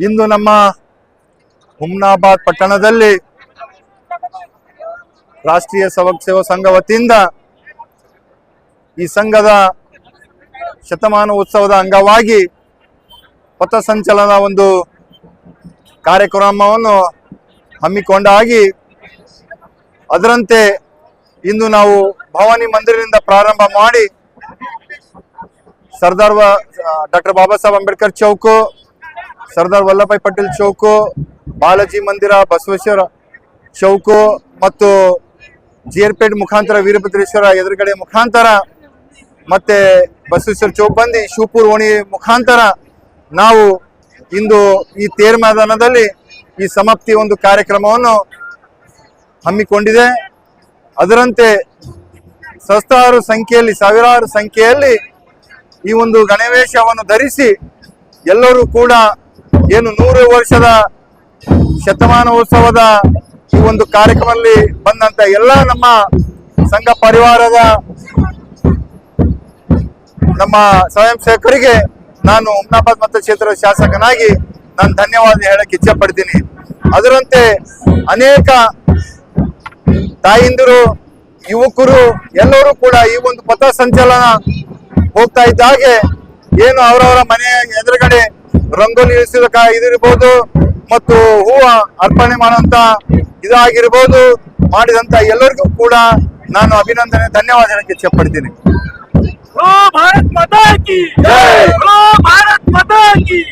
ಇಂದು ನಮ್ಮ ಹುಮ್ನಾಬಾದ್ ಪಟ್ಟಣದಲ್ಲಿ ರಾಷ್ಟ್ರೀಯ ಸ್ವಯಂ ಸೇವಾ ಸಂಘ ವತಿಯಿಂದ ಈ ಸಂಘದ ಶತಮಾನ ಉತ್ಸವದ ಅಂಗವಾಗಿ ಪಥಸಂಚಲನ ಒಂದು ಕಾರ್ಯಕ್ರಮವನ್ನು ಹಮ್ಮಿಕೊಂಡಾಗಿ ಅದರಂತೆ ಇಂದು ನಾವು ಭವಾನಿ ಮಂದಿರದಿಂದ ಪ್ರಾರಂಭ ಮಾಡಿ ಸರ್ದಾರ್ ಡಾಕ್ಟರ್ ಬಾಬಾ ಸಾಹೇಬ್ ಅಂಬೇಡ್ಕರ್ ಚೌಕು ಸರ್ದಾರ್ ವಲ್ಲಭಾಯ್ ಪಟೇಲ್ ಚೌಕು, ಬಾಲಾಜಿ ಮಂದಿರ, ಬಸವೇಶ್ವರ ಚೌಕು ಮತ್ತು ಜೇರ್ಪೇಟ್ ಮುಖಾಂತರ ವೀರಭದ್ರೇಶ್ವರ ಎದುರುಗಡೆ ಮುಖಾಂತರ ಮತ್ತೆ ಬಸವೇಶ್ವರ ಚೌಕ್ ಬಂದು ಶಿವಪುರ್, ಓಣಿ ಮುಖಾಂತರ ನಾವು ಇಂದು ಈ ತೇರ್ ಮೈದಾನದಲ್ಲಿ ಈ ಸಮಾಪ್ತಿ ಒಂದು ಕಾರ್ಯಕ್ರಮವನ್ನು ಹಮ್ಮಿಕೊಂಡಿದೆ. ಅದರಂತೆ ಸಹಸ್ರಾರು ಸಂಖ್ಯೆಯಲ್ಲಿ, ಸಾವಿರಾರು ಸಂಖ್ಯೆಯಲ್ಲಿ ಈ ಒಂದು ಗಣವೇಶವನ್ನು ಧರಿಸಿ ಎಲ್ಲರೂ ಕೂಡ ಏನು ನೂರು ವರ್ಷದ ಶತಮಾನೋತ್ಸವದ ಈ ಒಂದು ಕಾರ್ಯಕ್ರಮದಲ್ಲಿ ಬಂದಂತ ಎಲ್ಲ ನಮ್ಮ ಸಂಘ ಪರಿವಾರದ ನಮ್ಮ ಸ್ವಯಂ ಸೇವಕರಿಗೆ ನಾನು ಹುಮ್ನಾಬಾದ್ ಮತಕ್ಷೇತ್ರದ ಶಾಸಕನಾಗಿ ನಾನು ಧನ್ಯವಾದ ಹೇಳಕ್ಕೆ ಇಚ್ಛೆ ಪಡ್ತೀನಿ ಅದರಂತೆ ಅನೇಕ ತಾಯಿಂದಿರು, ಯುವಕರು ಎಲ್ಲರೂ ಕೂಡ ಈ ಒಂದು ಪಥ ಸಂಚಲನ ಹೋಗ್ತಾ ಇದ್ದ ಹಾಗೆ ಏನು ಅವರವರ ಮನೆಯ ಎದುರುಗಡೆ ರಂಗೋಲಿ ಇಳಿಸಿದ ಇದಿರ್ಬೋದು ಮತ್ತು ಹೂವ ಅರ್ಪಣೆ ಮಾಡುವಂತ ಇದಾಗಿರ್ಬೋದು, ಮಾಡಿದಂತ ಎಲ್ಲರಿಗೂ ಕೂಡ ನಾನು ಅಭಿನಂದನೆ ಧನ್ಯವಾದ ಹೇಳಕ್ಕೆ ಇಚ್ಛೆ ಭಾರತ್ ओ